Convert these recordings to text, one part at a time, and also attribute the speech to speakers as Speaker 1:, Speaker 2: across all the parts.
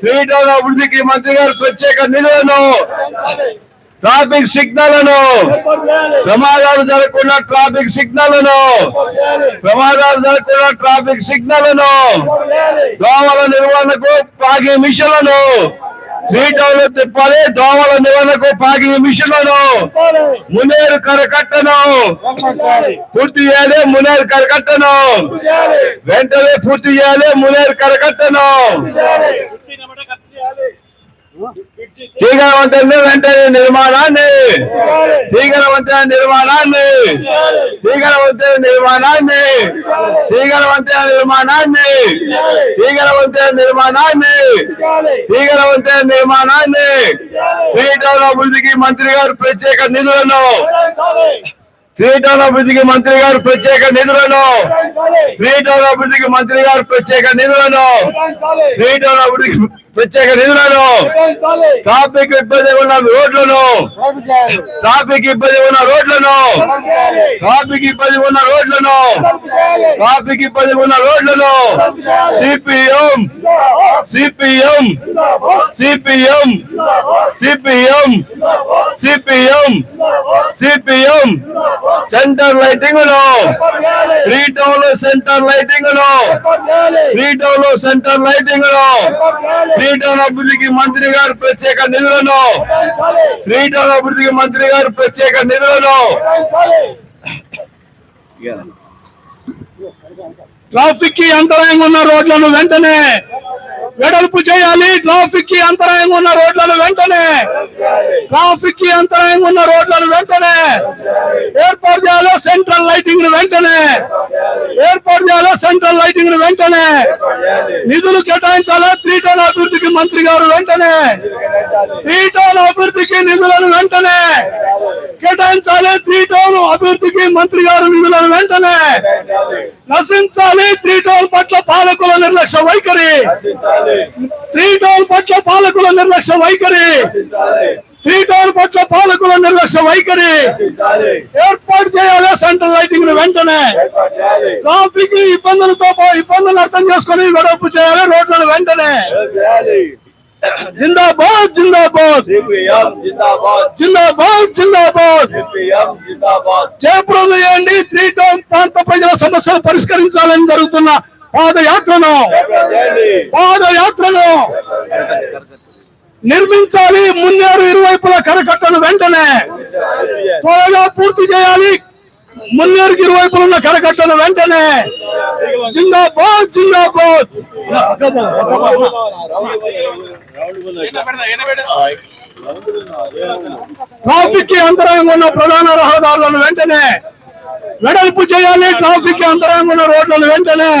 Speaker 1: Three అభివృద్ధికి మంత్రి గారు ప్రత్యేక నిధులను ట్రాఫిక్ సిగ్నల్లను ప్రమాదాలు జరగకుండా ట్రాఫిక్ సిగ్నల్లను ప్రమాదాలు జరగకుండా ట్రాఫిక్ సిగ్నల్లను దోమల నిర్వహణకు పాకింగ్ మిషన్లను త్రీ తిప్పాలి దోమల నిర్వహణకు పాకింగ్ మిషన్లను మునేరు కరకట్టను పూర్తి చేయాలి మునేరు కరకట్టను వెంటనే పూర్తి చేయాలి మునేరు కరకట్టను. తీగరవంతన వెంటనే నిర్మాణాన్ని. తీగరవంతన నిర్మాణాన్ని. తీగరవంతన నిర్మాణాన్ని. తీగరవంతన నిర్మాణాన్ని. తీగరవంతన నిర్మాణాన్ని. తీగరవంతన నిర్మాణాన్ని. శ్రీటౌన్ అభివృద్ధికి మంత్రి గారు ప్రత్యేక నిధులను. శ్రీటౌన్ అభివృద్ధికి మంత్రి గారు ప్రత్యేక నిధులను. శ్రీటౌన్ అభివృద్ధికి మంత్రి గారు ప్రత్యేక నిధులను. శ్రీటౌన్ అభివృద్ధికి ప్రత్యేక నిధులను. ట్రాఫిక్ ఇబ్బంది ఉన్న రోడ్లను. ట్రాఫిక్ ఇబ్బంది ఉన్న రోడ్లను. ట్రాఫిక్ ఇబ్బంది ఉన్న రోడ్లను. ట్రాఫిక్ ఇబ్బంది ఉన్న రోడ్లను. CPM. CPM. CPM. CPM. CPM. CPM. Centre లైటింగ్లో three టౌన్లో సెంటర్ లైటింగ్లో త్రీ టౌన్లో సెంటర్ లైటింగ్లో త్రీ టౌన్ అభివృద్ధికి మంత్రి గారు ప్రత్యేక నిధులను. త్రీ టౌన్ అభివృద్ధికి మంత్రి గారు ప్రత్యేక నిధులను.
Speaker 2: ట్రాఫిక్కి అంతరాయంగా ఉన్న రోడ్లను వెంటనే వెడల్పు చేయాలి. ట్రాఫిక్కి అంతరాయంగా ఉన్న రోడ్లను వెంటనే ట్రాఫిక్కి అంతరాయంగా ఉన్న రోడ్లను వెంటనే ఏర్పాటు చేయాలి సెంట్రల్ లైటింగ్ను వెంటనే. ఏర్పాటు చేయాలి సెంట్రల్ లైటింగ్ను వెంటనే. నిధులు కేటాయించాలి త్రీ టౌన్ అభివృద్ధికి మంత్రి గారు వెంటనే. త్రీ టౌన్ అభివృద్ధికి నిధులను వెంటనే. కేటాయించాలి త్రీ టౌన్ అభివృద్ధికి మంత్రి గారు నిధులను వెంటనే. నశించాలి త్రీ టౌన్ పట్ల పాలకుల నిర్లక్ష్య వైఖరి. త్రీ టౌన్ పట్ల పాలకుల నిర్లక్ష్య వైఖరి. త్రీ టౌన్ పట్ల పాలకుల నిర్లక్ష్య వైఖరి. ఏర్పాటు చేయాలి సెంట్రల్ లైటింగ్ను వెంటనే. ట్రాఫిక్ ఇబ్బందులతో ఇబ్బందులు అర్థం చేసుకొని వెడల్పు చేయాలి రోడ్లను వెంటనే. జిందాబాద్ జిందాబాద్. జిందాబాద్ జిందాబాద్. జయప్రదం చేయండి. త్రీ టౌన్ ప్రాంత ప్రజల సమస్యలు పరిష్కరించాలని జరుగుతున్న పాదయాత్రను. పాదయాత్రను. నిర్మించాలి మున్నేరు ఇరువైపుల కరకట్టను వెంటనే. త్వరగా పూర్తి చేయాలి. మున్నేరుకి ఇరువైపుల ఉన్న కరకట్టను వెంటనే. జిందాబాద్ జిందాబాద్. ట్రాఫిక్కి అంతరాయంగా ఉన్న ప్రధాన రహదారులను వెంటనే. వెడల్పు చేయాలి ట్రాఫిక్కి అంతరాయంగా ఉన్న రోడ్లను వెంటనే.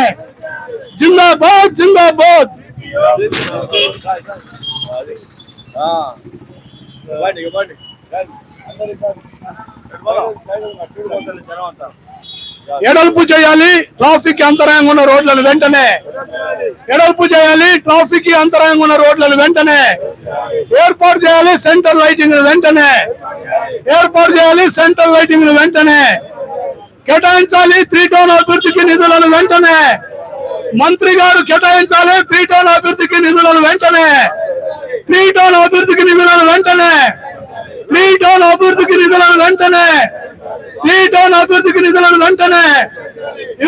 Speaker 2: జిందాబాద్ జిందాబాద్. ఎడల్పు చేయాలి ట్రాఫిక్కి అంతరాయంగా ఉన్న రోడ్లను వెంటనే. ఎడల్పు చేయాలి ట్రాఫిక్కి అంతరాయంగా ఉన్న రోడ్లను వెంటనే. ఏర్పాటు చేయాలి సెంటర్ లైటింగ్ వెంటనే. ఏర్పాటు చేయాలి సెంటర్ లైటింగ్ వెంటనే. కేటాయించాలి త్రీ టౌన్ అభివృద్ధికి నిధులను వెంటనే. మంత్రి గారు కేటాయించాలి త్రీ టౌన్ అభివృద్ధికి నిధులను వెంటనే. త్రీ అభివృద్ధికి నిధులను వెంటనే త్రీ అభివృద్ధికి నిధులను వెంటనే త్రీ అభివృద్ధికి నిధులను వెంటనే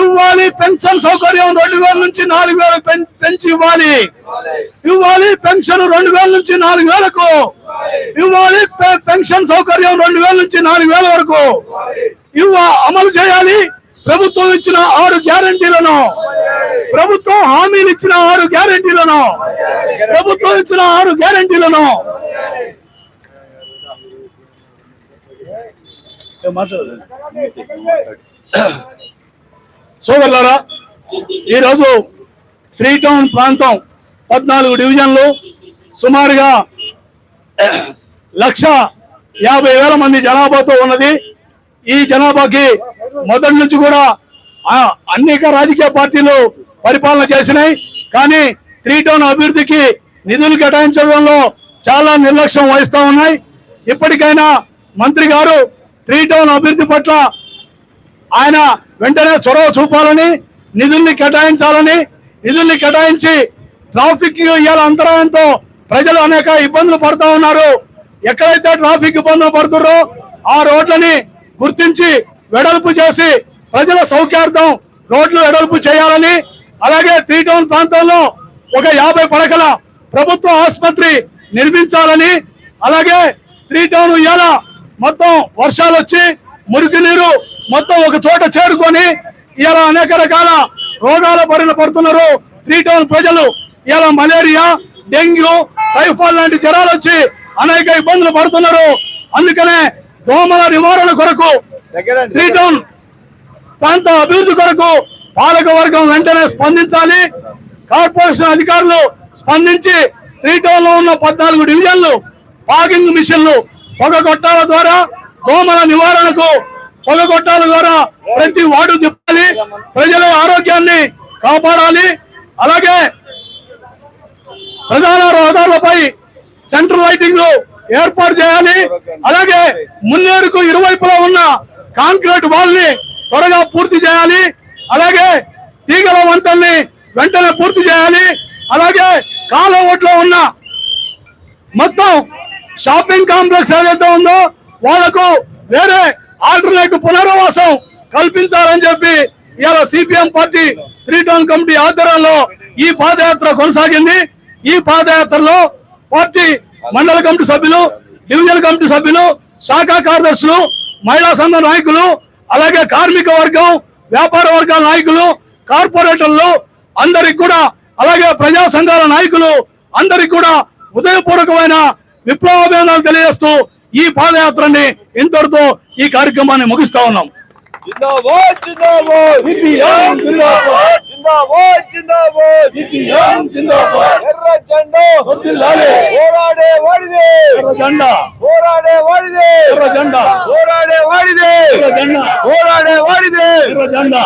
Speaker 2: ఇవ్వాలి పెన్షన్ సౌకర్యం రెండు వేల నుంచి నాలుగు వేలు పెంచి ఇవ్వాలి. ఇవ్వాలి పెన్షన్ రెండు వేల నుంచి నాలుగు వేలకు. ఇవ్వాలి పెన్షన్ సౌకర్యం రెండు వేల నుంచి నాలుగు వేల వరకు. ఇవ్వ అమలు చేయాలి. ప్రభుత్వం ఇచ్చిన ఆరు గ్యారంటీలను ప్రభుత్వం హామీలు ఇచ్చిన ఆరు గ్యారంటీలను ప్రభుత్వం ఇచ్చిన ఆరు గ్యారంటీలను. సోదరులారా ఈరోజు త్రీ టౌన్ ప్రాంతం పద్నాలుగు డివిజన్లు సుమారుగా లక్ష యాభై వేల మంది జనాభాతో ఉన్నది. ఈ జనాభాకి మొదటి నుంచి కూడా అనేక రాజకీయ పార్టీలు పరిపాలన చేసినాయి. కానీ త్రీ టౌన్ అభివృద్ధికి నిధులు కేటాయించడంలో చాలా నిర్లక్ష్యం వహిస్తూ ఉన్నాయి. ఇప్పటికైనా మంత్రి గారు త్రీ టౌన్ అభివృద్ధి పట్ల ఆయన వెంటనే చొరవ చూపాలని నిధుల్ని కేటాయించాలని నిధుల్ని కేటాయించి ట్రాఫిక్ ఇవాళ అంతరాయంతో ప్రజలు అనేక ఇబ్బందులు పడుతూ ఉన్నారు. ఎక్కడైతే ట్రాఫిక్ ఇబ్బందులు పడుతున్నారో ఆ రోడ్లని గుర్తించి వెడల్పు చేసి ప్రజల సౌఖ్యార్థం రోడ్లు వెడల్పు చేయాలని అలాగే త్రీ టౌన్ ప్రాంతంలో ఒక యాభై పడకల ప్రభుత్వ ఆసుపత్రి నిర్మించాలని అలాగే త్రీ టౌన్ ఇవాళ మొత్తం వర్షాలు వచ్చి మురికి నీరు మొత్తం ఒక చోట చేరుకొని ఇలా అనేక రకాల రోగాల బారిన పడుతున్నారు. త్రీ టౌన్ ప్రజలు ఇలా మలేరియా డెంగ్యూ టైఫాయిడ్ లాంటి జ్వరాలు వచ్చి అనేక ఇబ్బందులు పడుతున్నారు. అందుకనే దోమల నివారణ కొరకు ప్రాంత అభివృద్ధి కొరకు పాలక వర్గం వెంటనే స్పందించాలి. కార్పొరేషన్ అధికారులు స్పందించి త్రీ టౌన్లో ఉన్న పద్నాలుగు డివిజన్లు పాగింగ్ మిషన్లు పొగ గొట్టాల ద్వారా దోమల నివారణకు పొగ గొట్టాల ద్వారా ప్రతి వార్డు తిప్పాలి. ప్రజల ఆరోగ్యాన్ని కాపాడాలి. అలాగే ప్రధాన రహదారులపై సెంట్రల్ లైటింగ్ ఏర్పాటు చేయాలి. అలాగే మున్నేరుకు ఇరువైపులా ఉన్న కాంక్రీట్ వాల్ని త్వరగా పూర్తి చేయాలి. అలాగే తీగల వంతల్ని వెంటనే పూర్తి చేయాలి. అలాగే కాల ఓట్లో ఉన్న మొత్తం షాపింగ్ కాంప్లెక్స్ ఏదైతే ఉందో వాళ్ళకు వేరే ఆల్టర్నేట్ పునరావాసం కల్పించాలని చెప్పి ఇవాళ CPM party three town committee ఆధ్వర్యంలో ఈ పాదయాత్ర కొనసాగింది. ఈ పాదయాత్రలో పార్టీ మండల కమిటీ సభ్యులు డివిజన్ కమిటీ సభ్యులు శాఖ కార్యదర్శులు మహిళా సంఘ నాయకులు అలాగే కార్మిక వర్గం వ్యాపార వర్గాల నాయకులు కార్పొరేటర్లు అందరికి కూడా అలాగే ప్రజా సంఘాల నాయకులు అందరికి కూడా ఉదయపూర్వకమైన విప్లవాభినందనలు తెలియజేస్తూ ఈ పాదయాత్రని ఇంతటితో ఈ కార్యక్రమాన్ని ముగిస్తా ఉన్నాం.
Speaker 1: జిందాబాద్ జిందాబాద్.
Speaker 2: సిపిఎం జిందాబాద్.
Speaker 1: జిందాబాద్ జిందాబాద్.
Speaker 2: సిపిఎం జిందాబాద్.
Speaker 1: ఎర్ర జెండా. வாழுது
Speaker 2: ஜெண்டா போராடே
Speaker 1: வாழுது ஜெண்டா
Speaker 2: போராடே வாழுது
Speaker 1: ஜெண்டா போராடே
Speaker 2: வாழுது ஜெண்டா